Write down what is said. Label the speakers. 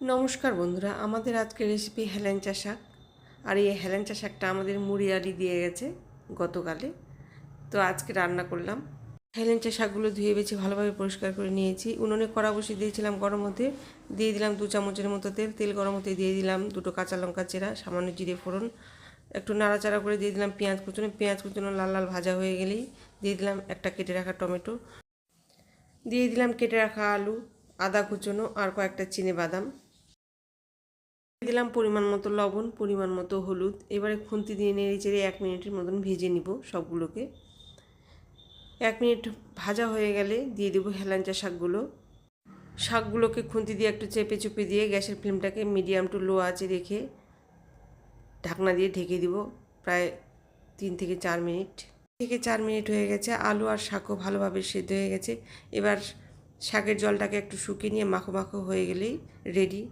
Speaker 1: নমস্কার বন্ধুরা, আমাদের আজকের রেসিপি হেলেঞ্চা শাক। আর এই হেলেঞ্চা শাকটা আমাদের মুড়িয়ালি দিয়ে গেছে গতকালে। তো আজকে রান্না করলাম। হেলেঞ্চা শাকগুলো ধুয়ে বেছে ভালোভাবে পরিষ্কার করে নিয়েছি। উনুনে কড়া বসিয়ে দিয়েছিলাম গরম হতে দিয়ে দিলাম দু চামচের মতো তেল। তেল গরম হতে দিয়ে দিলাম দুটো কাঁচা লঙ্কা চেরা, সামান্য জিরে ফোড়ন। একটু নাড়াচাড়া করে দিয়ে দিলাম পেঁয়াজ কুচুনো। পেঁয়াজ কুচুনো লাল লাল ভাজা হয়ে গেলেই দিয়ে দিলাম একটা কেটে রাখা টমেটো। দিয়ে দিলাম কেটে রাখা আলু, আদা কুচনো আর কয়েকটা চিনে বাদাম। দিলাম পরিমাণ মতো লবণ, পরিমাণ মতো হলুদ। এবারে খুন্তি দিয়ে নেড়ে চেড়ে এক মিনিটের মতন ভেজে নিব সবগুলোকে। এক মিনিট ভাজা হয়ে গেলে দিয়ে দেবো হেলাঞ্চা শাকগুলো। শাকগুলোকে খুন্তি দিয়ে একটু চেপে চুপে দিয়ে গ্যাসের ফ্লেমটাকে মিডিয়াম টু লো আঁচে রেখে ঢাকনা দিয়ে ঢেকে দিব প্রায় তিন থেকে চার মিনিট। থেকে চার মিনিট হয়ে গেছে, আলু আর শাকও ভালোভাবে সেদ্ধ হয়ে গেছে। এবার শাকের জলটাকে একটু শুকিয়ে নিয়ে মাখো মাখো হয়ে গেলেই রেডি